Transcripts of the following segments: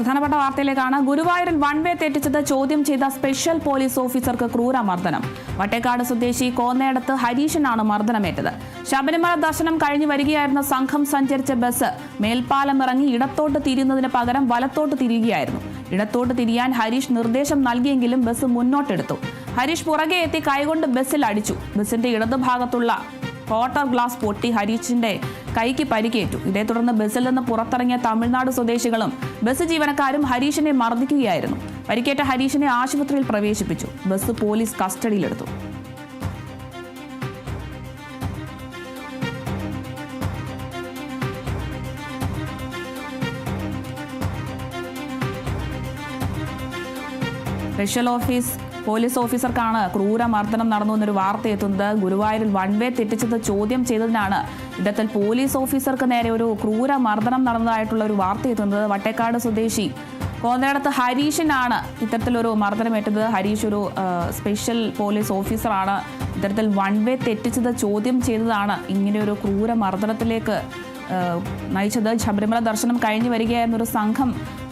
പ്രധാനപ്പെട്ട വാർത്തയിലേക്കാണ്. ഗുരുവായൂരിൽ one way തെറ്റിച്ചത് ചോദ്യം ചെയ്ത സ്പെഷ്യൽ പോലീസ് ഓഫീസർക്ക് ക്രൂരമർദ്ദനം. വട്ടേക്കാട് സ്വദേശി കോന്നയടത്ത് ഹരീഷനാണ് മർദ്ദനമേറ്റത്. ശബരിമല ദർശനം കഴിഞ്ഞു വരികയായിരുന്ന സംഘം സഞ്ചരിച്ച ബസ് മേൽപ്പാലം ഇറങ്ങി ഇടത്തോട്ട് തിരിയുന്നതിന് പകരം വലത്തോട്ട് തിരിയുകയായിരുന്നു. ഇടത്തോട്ട് തിരിയാൻ ഹരീഷ് നിർദ്ദേശം നൽകിയെങ്കിലും ബസ് മുന്നോട്ടെടുത്തു. ഹരീഷ് പുറകെ എത്തി കൈകൊണ്ട് ബസ്സിൽ അടിച്ചു. ബസിന്റെ ഇടതുഭാഗത്തുള്ള ക്വാർട്ടർ ഗ്ലാസ് പൊട്ടി ഹരീഷിന്റെ കൈക്ക് പരിക്കേറ്റു. ഇതേ തുടർന്ന് ബസ്സിൽ നിന്ന് പുറത്തിറങ്ങിയ തമിഴ്നാട് സ്വദേശികളും ബസ് ജീവനക്കാരും ഹരീഷിനെ മർദ്ദിക്കുകയായിരുന്നു. പരിക്കേറ്റ ഹരീഷിനെ ആശുപത്രിയിൽ പ്രവേശിപ്പിച്ചു. ബസ് പോലീസ് കസ്റ്റഡിയിലെടുത്തു. സ്പെഷ്യൽ ഓഫീസ് പോലീസ് ഓഫീസർക്കാണ് ക്രൂരമർദ്ദനം നടന്നു എന്നൊരു വാർത്ത എത്തുന്നത്. ഗുരുവായൂരിൽ വൺ വേ തെറ്റിച്ചത് ചോദ്യം ചെയ്തതിനാണ്. ഇടത്തിൽ പോലീസ് ഓഫീസർക്ക് നേരെ ഒരു ക്രൂരമർദ്ദനം നടന്നതായിട്ടുള്ള ഒരു വാർത്ത എത്തുന്നത് വട്ടേക്കാട് സ്വദേശി കോന്നേടത്ത് ഹരീഷിനാണ് ഇത്തരത്തിലൊരു മർദ്ദനമേറ്റത്. ഹരീഷ് ഒരു സ്പെഷ്യൽ പോലീസ് ഓഫീസറാണ്. ഇത്തരത്തിൽ വൺ വേ തെറ്റിച്ചത് ചോദ്യം ചെയ്തതാണ്. ഇങ്ങനെ ഒരു ക്രൂരമർദ്ദനത്തിലേക്ക് നയിച്ചത്. ശബരിമല ദർശനം കഴിഞ്ഞു വരികയായിരുന്നൊരു സംഘം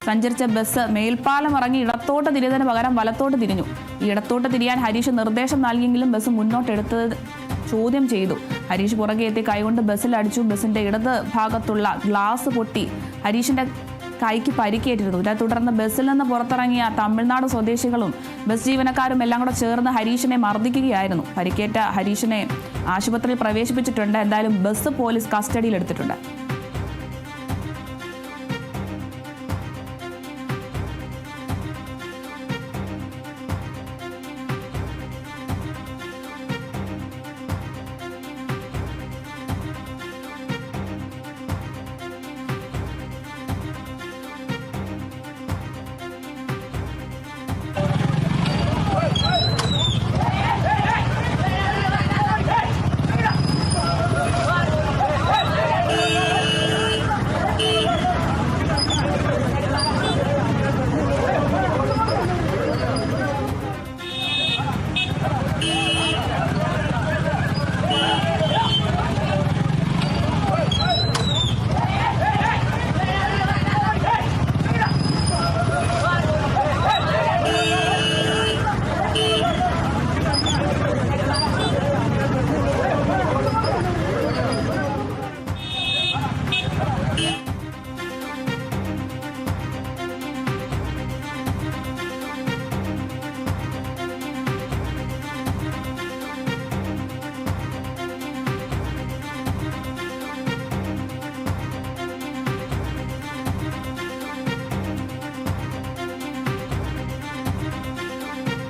സഞ്ചരിച്ച ബസ് മേൽപ്പാലം ഇറങ്ങി ഇടത്തോട്ട് തിരിയതിന് പകരം വലത്തോട്ട് തിരിഞ്ഞു. ഈ ഇടത്തോട്ട് തിരിയാൻ ഹരീഷ് നിർദ്ദേശം നൽകിയെങ്കിലും ബസ് മുന്നോട്ടെടുത്തത് ചോദ്യം ചെയ്തു. ഹരീഷ് പുറകെ എത്തി കൈകൊണ്ട് ബസ്സിൽ അടിച്ചു. ബസ്സിന്റെ ഇടത് ഭാഗത്തുള്ള ഗ്ലാസ് പൊട്ടി ഹരീഷിന്റെ കൈക്ക് പരിക്കേറ്റിരുന്നു. ഇതേ തുടർന്ന് ബസ്സിൽ നിന്ന് പുറത്തിറങ്ങിയ തമിഴ്നാട് സ്വദേശികളും ബസ് ജീവനക്കാരും എല്ലാം കൂടെ ചേർന്ന് ഹരീഷിനെ മർദ്ദിക്കുകയായിരുന്നു. പരിക്കേറ്റ ഹരീഷിനെ ആശുപത്രിയിൽ പ്രവേശിപ്പിച്ചിട്ടുണ്ട്. എന്തായാലും ബസ് പോലീസ് കസ്റ്റഡിയിലെടുത്തിട്ടുണ്ട്.